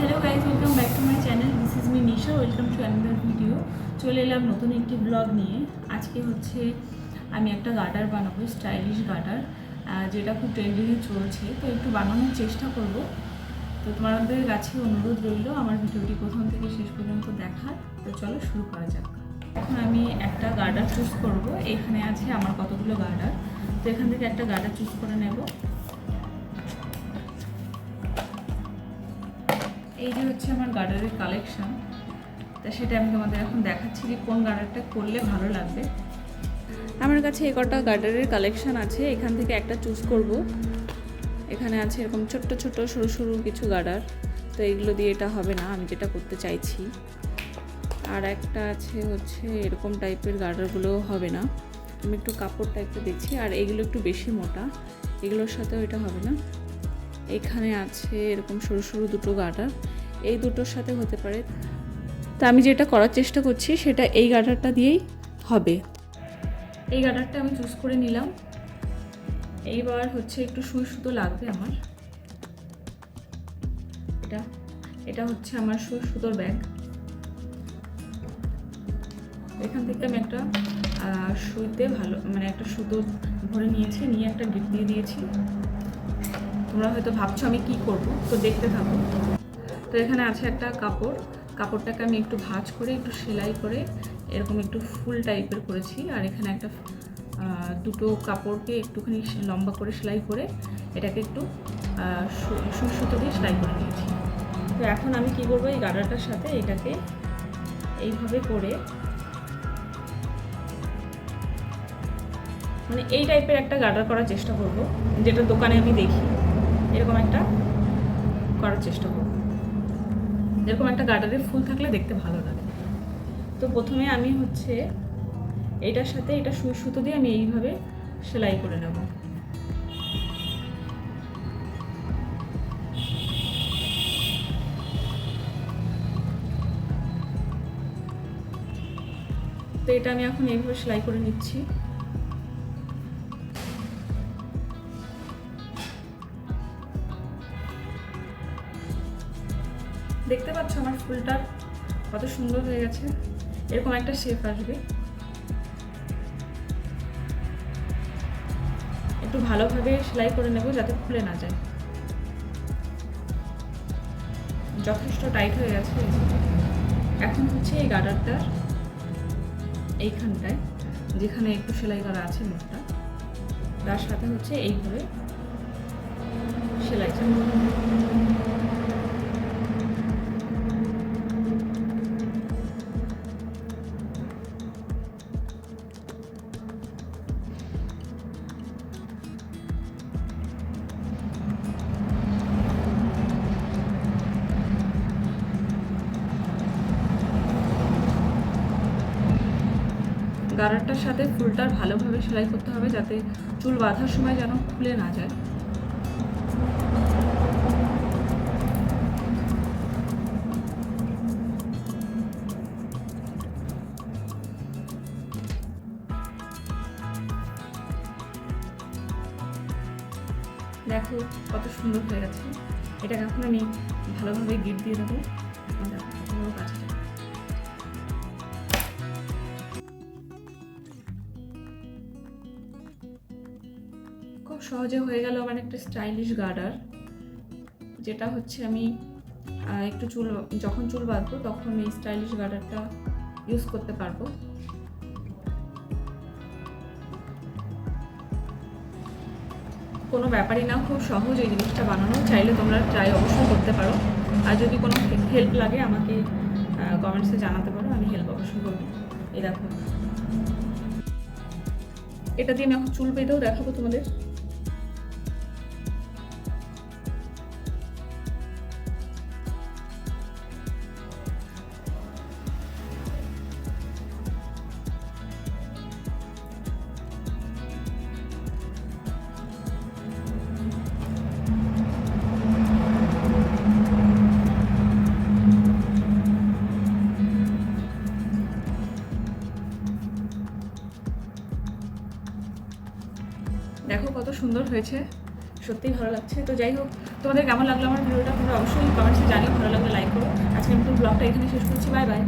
Hello guys welcome back to my channel this is me Nisha welcome to another video চলে এলাম নতুন একটি blog নিয়ে। আজকে হচ্ছে আমি একটা গার্ডার বানাবো স্টাইলিশ গার্ডার যেটা খুব ট্রেন্ডিংয়ে চলছে। তো একটু বানানোর চেষ্টা করব। তো তোমাদের কাছে অনুরোধ রইল, আমার ভিডিওটি প্রথম থেকে শেষ পর্যন্ত দেখার। তো চলো শুরু করা যাক। এখন আমি একটা গার্ডার চুজ করব। এখানে আছে আমার কতগুলো গার্ডার তো এখান থেকে একটা গার্ডার চুজ করে নেব। এই যে হচ্ছে আমার গার্ডারের কালেকশন তা সেটা আমি তোমাদের এখন দেখাচ্ছি যে কোন গার্ডারটা করলে ভালো লাগবে। আমার কাছে এই কটা গার্ডারের কালেকশন আছে, এখান থেকে একটা চুজ করব। এখানে আছে এরকম ছোট্ট ছোট্ট, সরু সরু কিছু গার্ডার, তো এগুলো দিয়ে এটা হবে না, আমি যেটা করতে চাইছি। আর একটা আছে হচ্ছে এরকম টাইপের গার্ডারগুলো হবে না। আমি একটু কাপড় টাইপের দেখছি আর এগুলো একটু বেশি মোটা, এগুলোর সাথেও এটা হবে না। এখানে আছে এরকম সরু সরু দুটো গার্ডার এই দুটোর সাথে হতে পারে। তা আমি যেটা করার চেষ্টা করছি, সেটা এই গার্ডারটা দিয়েই হবে। এই গার্ডারটা আমি চুজ করে নিলাম। এইবার হচ্ছে একটু সুই সুতো লাগবে আমার। এটা এটা হচ্ছে আমার সুই সুতোর ব্যাগ। এখান থেকে আমি একটা সুইতে ভালো মানে একটা সুতো ভরে নিয়েছি, নিয়ে একটা ডিপ দিয়ে দিয়েছি। তোমরা হয়তো ভাবছ আমি কি করব তো দেখতে থাকো। তো এখানে আছে একটা কাপড়। কাপড়টাকে আমি একটু ভাঁজ করে একটু সেলাই করে এরকম একটু ফুল টাইপের করেছি। আর এখানে একটা দুটো কাপড়কে একটুখানি লম্বা করে সেলাই করে এটাকে একটু আহ, সু- সুতো দিয়ে সেলাই করে নিয়েছি। তো এখন আমি কি করব এই গাডারটার সাথে এটাকে এইভাবে করে মানে এই টাইপের একটা গার্ডার করার চেষ্টা করব যেটা দোকানে আমি দেখি। এরকম একটা করার চেষ্টা করব। এরকম একটা গার্ডারের ফুল থাকলে দেখতে ভালো লাগে। তো প্রথমে আমি হচ্ছে এটার সাথে এটা সুই সুতো দিয়ে আমি এইভাবে সেলাই করে নেব। তো এটা আমি এখন এইভাবে সেলাই করে নিচ্ছি। দেখতে পাচ্ছ আমার ফুলটা? কত সুন্দর হয়ে গেছে। এরকম একটা শেপ আসবে। একটু ভালোভাবে সেলাই করে নেব যাতে খুলে না যায়। যথেষ্ট টাইট হয়ে গেছে। এখন হচ্ছে এই গার্ডারটার এইখানটায়, যেখানে একটু সেলাই করা আছে মুখটা তার সাথে হচ্ছে এইভাবে সেলাই চালাবো গারারটার সাথে ফুলটার ভালোভাবে সেলাই করতে হবে যাতে চুল বাঁধার সময় যেন খুলে না যায়। দেখো কত সুন্দর হয়ে গেছে। এটাকে এখন আমি ভালোভাবে গিট দিয়ে দেবো। সহজে হয়ে গেল আমার একটা স্টাইলিশ গার্ডার যেটা হচ্ছে আমি একটু চুল, যখন চুল বাঁধবো তখন এই স্টাইলিশ গার্ডারটা ইউজ করতে পারব। কোনো ব্যাপারই না, খুব সহজ এই জিনিসটা বানানো, চাইলে তোমরা ট্রাই অবশ্যই করতে পারো। আর যদি কোনো হেল্প লাগে আমাকে কমেন্টসে জানাতে পারো, আমি হেল্প অবশ্যই করব। এই দেখো। এটা দিয়ে আমি এখন চুল বেঁধেও দেখাবো তোমাদের। সুন্দর হয়েছে। সত্যিই ভালো লাগছে। তো যাই হোক, তোমাদের কেমন লাগল আমার ভিডিওটা তোমরা অবশ্যই কমেন্টসে জানিও। ভালো লাগলে লাইক করো। আজকে আমি তো ব্লগটা এখানে শেষ করছি। Bye bye